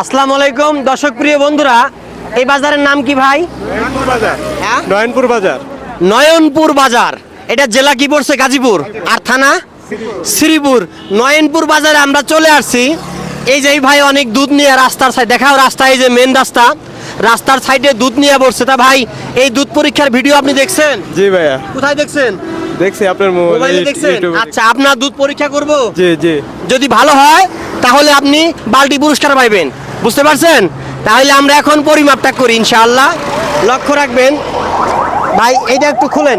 আসসালামু আলাইকুম দর্শক প্রিয় বন্ধুরা এই বাজারের নাম কি ভাই? নয়নপুর বাজার। হ্যাঁ? নয়নপুর বাজার। নয়নপুর বাজার এটা জেলা কি পড়ছে? গাজীপুর। আর থানা? শ্রীপুর। নয়নপুর বাজারে আমরা চলে আসছি। এই যে ভাই অনেক দুধ নিয়ে রাস্তার সাইড দেখাও রাস্তা এই যে মেন রাস্তা। রাস্তার সাইডে দুধ নিয়ে বসছে। তা ভাই এই দুধ পরীক্ষার ভিডিও আপনি দেখছেন? জি ভাইয়া। কোথায় দেখছেন? দেখছি আপনার মোবাইলে দেখছেন? আচ্ছা আপনার দুধ পরীক্ষা করব? জি জি। যদি ভালো হয় তাহলে আপনি বালতি পুরস্কার পাইবেন। বুঝতে পারছেন? তাহলে আমরা এখন পরিমাপটা করি ইনশাআল্লাহ। লক্ষ্য রাখবেন। ভাই এইটা একটু খুলেন।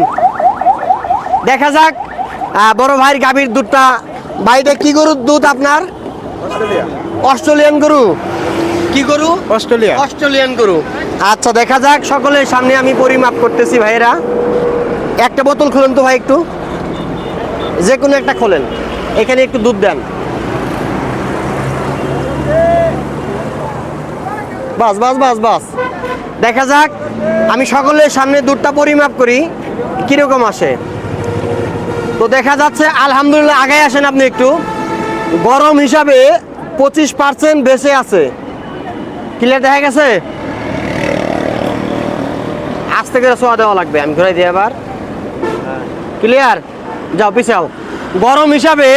দেখা যাক বড় ভাইয়ের গাভীর দুধটা। ভাইটা কি গরুর দুধ আপনার? অস্ট্রেলিয়ান গরু। কি গরু? অস্ট্রেলিয়া। অস্ট্রেলিয়ান গরু। আচ্ছা দেখা যাক সকলের সামনে আমি পরিমাপ করতেছি ভাইয়েরা। একটা বোতল খুলেন তো ভাই একটু। যে কোনো একটা খোলেন। এখানে একটু দুধ দেন। বাস বাস বাস বাস। দেখা যাক, আমি সকলের সামনে দুধটা পরিমাপ করি, কীরকম আসে। তো দেখা যাচ্ছে, আলহামদুলিল্লাহ আগে আসেন আপনি একটু। গরম হিসাবে পঁচিশ পার্সেন্ট বেশি আছে। ক্লিয়ার দেখা গেছে? আস্তে করে সোয়া দেওয়া লাগবে, আমি ঘুরাই দিই আবার। ক্লিয়ার যাও, পিছাও। গরম হিসাবে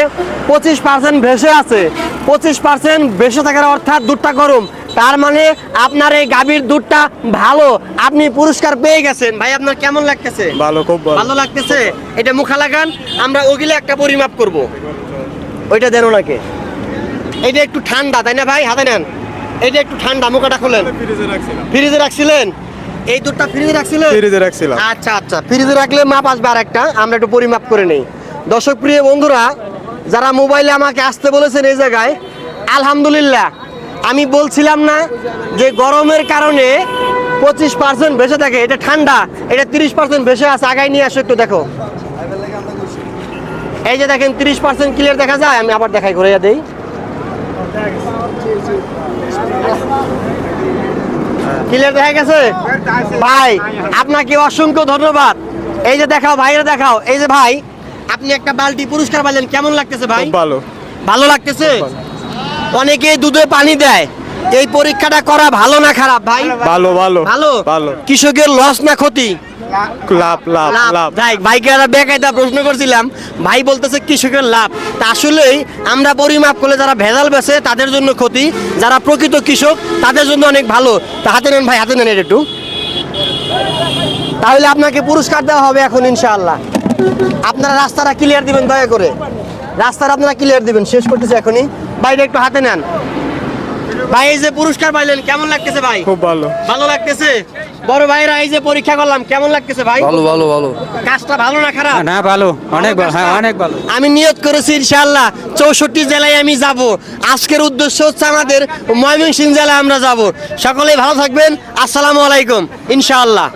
পঁচিশ পার্সেন্ট ভেসে আছে। পঁচিশ পার্সেন্ট ভেসে থাকার অর্থাৎ দুধটা গরম। তার মানে আপনার এই গাভীর দুধটা ভালো আপনি পুরস্কার পেয়ে গেছেন। ভাই আপনার কেমন লাগতেছে? ভালো খুব ভালো। লাগতেছে? এটা মুখা লাগান আমরা ওগুলো একটা পরিমাপ করব। ওইটা দেন ওনাকে। এটা একটু ঠান্ডা তাই না ভাই? হাতে নেন। এটা একটু ঠান্ডা মুখাটা খুলেন। ফ্রিজে রাখছিলেন? এই দুধটা ফ্রিজে রাখছিলেন? ফ্রিজে রাখছিলাম। আচ্ছা আচ্ছা। ফ্রিজে রাখলে মাপ আসবে আর একটা আমরা একটু পরিমাপ করে নেই। দর্শক প্রিয় বন্ধুরা যারা মোবাইলে আমাকে আসতে বলেছেন এই জায়গায় আলহামদুলিল্লাহ। আমি বলছিলাম না যে গরমের কারণে পঁচিশ পার্সেন্ট বেশি থাকে এটা ঠান্ডা এটা তিরিশ পার্সেন্ট বেশি আছে আগায় নিয়ে আসো একটু দেখো। এই যে দেখেন তিরিশ পার্সেন্ট ক্লিয়ার দেখা যায় আমি আবার দেখাই করে দেই। ক্লিয়ার দেখা গেছে? ভাই আপনাকে অসংখ্য ধন্যবাদ। এই যে দেখাও ভাইরা দেখাও। এই যে ভাই আপনি একটা বালতি পুরস্কার পাইলেন কেমন লাগতেছে ভাই? ভালো। ভালো লাগতেছে? অনেকে দুধে পানি দেয়। এই পরীক্ষাটা করা ভালো না খারাপ ভাই? ভালো ভালো ভালো? ভালো। কৃষকের লস না ক্ষতি? লাভ লাভ লাভ। ভাই ভাইকে একটা বেকায়দা প্রশ্ন করছিলাম। ভাই বলতেছে কৃষকের লাভ। তা আসলেই আমরা পরিমাপ করলে যারা ভেজাল বেছে তাদের জন্য ক্ষতি। যারা প্রকৃত কৃষক তাদের জন্য অনেক ভালো। তা হাতে নেন ভাই হাতে নেন এটা একটু। তাহলে আপনাকে পুরস্কার দেওয়া হবে এখন ইনশাআল্লাহ। আপনারা রাস্তাটা ক্লিয়ার দিবেন দয়া করে। রাস্তাটা আপনারা ক্লিয়ার দিবেন শেষ করতেছে এখনই। ভাইটা একটু হাতে নেন। ভাই এই যে পুরস্কার পাইলেন কেমন লাগতেছে ভাই? খুব ভালো। ভালো লাগতেছে? বড় ভাইরা এই যে পরীক্ষা করলাম কেমন লাগতেছে ভাই? ভালো ভালো ভালো। কাজটা ভালো না খারাপ? না ভালো। অনেক ভালো হ্যাঁ অনেক ভালো। আমি নিয়ত করেছি ইনশাআল্লাহ চৌষট্টি জেলায় আমি যাব। আজকের উদ্দেশ্য হচ্ছে আমাদের ময়মনসিংহ জেলায় আমরা যাব। সকলেই ভালো থাকবেন আসসালামু আলাইকুম ইনশাআল্লাহ।